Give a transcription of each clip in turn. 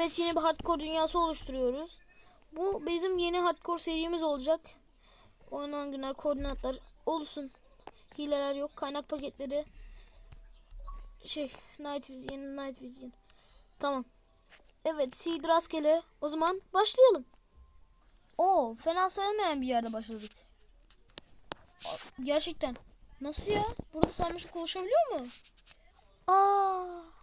Evet yeni bir hardcore dünyası oluşturuyoruz. Bu bizim yeni hardcore serimiz olacak. Oynanan günler, koordinatlar olsun. Hileler yok, kaynak paketleri. Şey, Night Vision, Night Vision. Tamam. Evet, seed rastgele. O zaman başlayalım. Oo, fena sayılmayan bir yerde başladık. Gerçekten. Nasıl ya? Burada sarmaşık oluşabiliyor mu? Aa.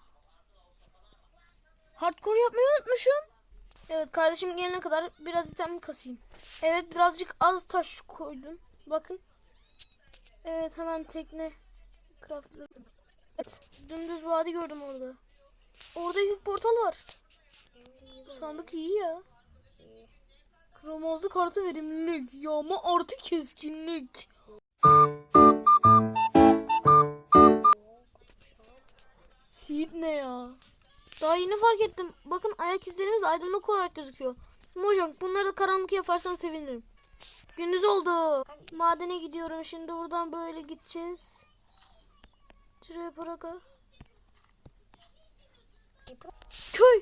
Hardcore yapmayı unutmuşum. Evet kardeşim gelene kadar biraz item kasayım. Evet birazcık az taş koydum. Bakın. Evet hemen tekne craftladım. Evet dümdüz vadi gördüm orada. Orada yük portal var. Bu sandık iyi ya. Kırmızı kartı verimlilik, yağma artı keskinlik. Yeni fark ettim. Bakın ayak izlerimiz aydınlık olarak gözüküyor. Mojang bunları da karanlık yaparsan sevinirim. Gündüz oldu. Madene gidiyorum. Şimdi buradan böyle gideceğiz. Şuraya paraka. Köy.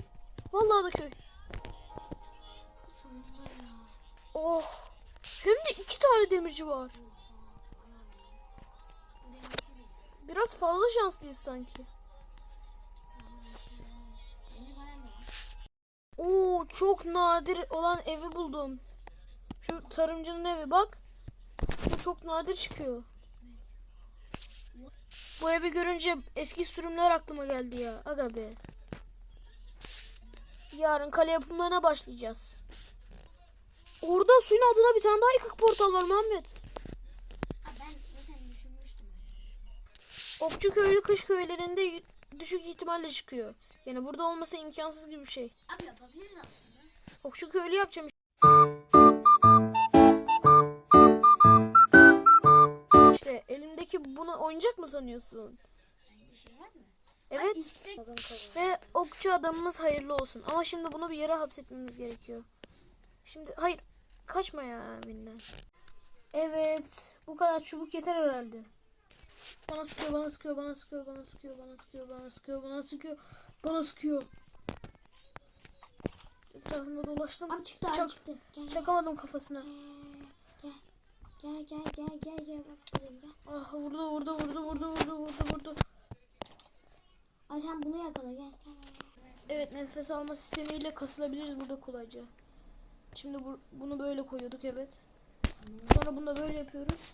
Vallahi da köy. Oh. Hem de iki tane demirci var. Biraz fazla şanslıyız sanki. Oo çok nadir olan evi buldum. Şu tarımcının evi bak. Bu çok nadir çıkıyor. Bu evi görünce eski sürümler aklıma geldi ya. Aga be. Yarın kale yapımlarına başlayacağız. Orada suyun altında bir tane daha yıkık portal var Muhammed. Ha, ben zaten düşünmüştüm. Okçu köylü kış köylerinde düşük ihtimalle çıkıyor. Yani burada olması imkansız gibi bir şey. Abi yapabiliriz aslında. Okçu köylü yapacağım. İşte elimdeki bunu oyuncak mı sanıyorsun? Bir şey var mı? Evet. İstek. Ve okçu adamımız hayırlı olsun. Ama şimdi bunu bir yere hapsetmemiz gerekiyor. Şimdi hayır kaçma ya Minna. Evet bu kadar çubuk yeter herhalde. Bana sıkıyor, bana sıkıyor, bana sıkıyor, bana sıkıyor, bana sıkıyor, bana sıkıyor, bana sıkıyor, bana sıkıyor. Etrafında dolaştım. Abi çıktı abi Çak- çıktı. Gel gel. Çakamadım kafasına. Gel gel gel gel gel gel bak buraya gel. Ah vurdu vurdu vurdu vurdu vurdu vurdu vurdu. Abi sen bunu yakala gel gel. Evet nefes alma sistemiyle kasılabiliriz burada kolayca. Şimdi bu, bunu böyle koyuyorduk evet. Sonra bunu da böyle yapıyoruz.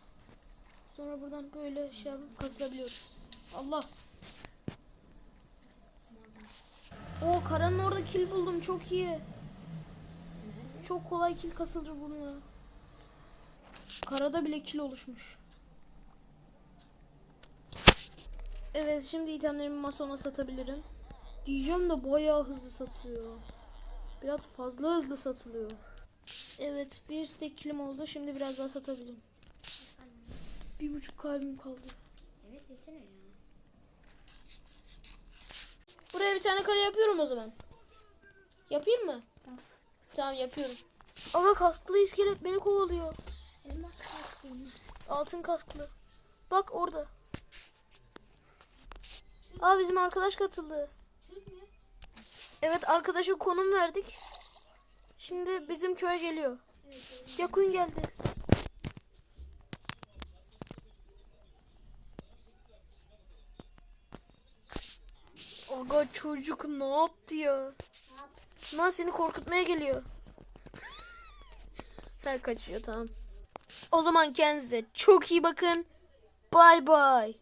Sonra buradan böyle şey yapıp kasılabiliyoruz. Allah. O karanın orada kil buldum çok iyi. Çok kolay kil kasılır bununla. Karada bile kil oluşmuş. Evet şimdi itemlerimi masona satabilirim. Diyeceğim de bayağı hızlı satılıyor. Biraz fazla hızlı satılıyor. Evet bir stack kilim oldu. Şimdi biraz daha satabilirim. Bir buçuk kalbim kaldı. Evet desene ya. Buraya bir tane kale yapıyorum o zaman. Yapayım mı? Yap. Tamam yapıyorum. Aga kasklı iskelet beni kovalıyor. Elmas kaskıyım. Altın kasklı. Bak orada. Aa bizim arkadaş katıldı. Evet arkadaşa konum verdik. Şimdi bizim köye geliyor. Yakun geldi. Aga çocuk ne yaptı ya? Lan seni korkutmaya geliyor. ha kaçıyor tamam. O zaman kendinize çok iyi bakın. Bay bay.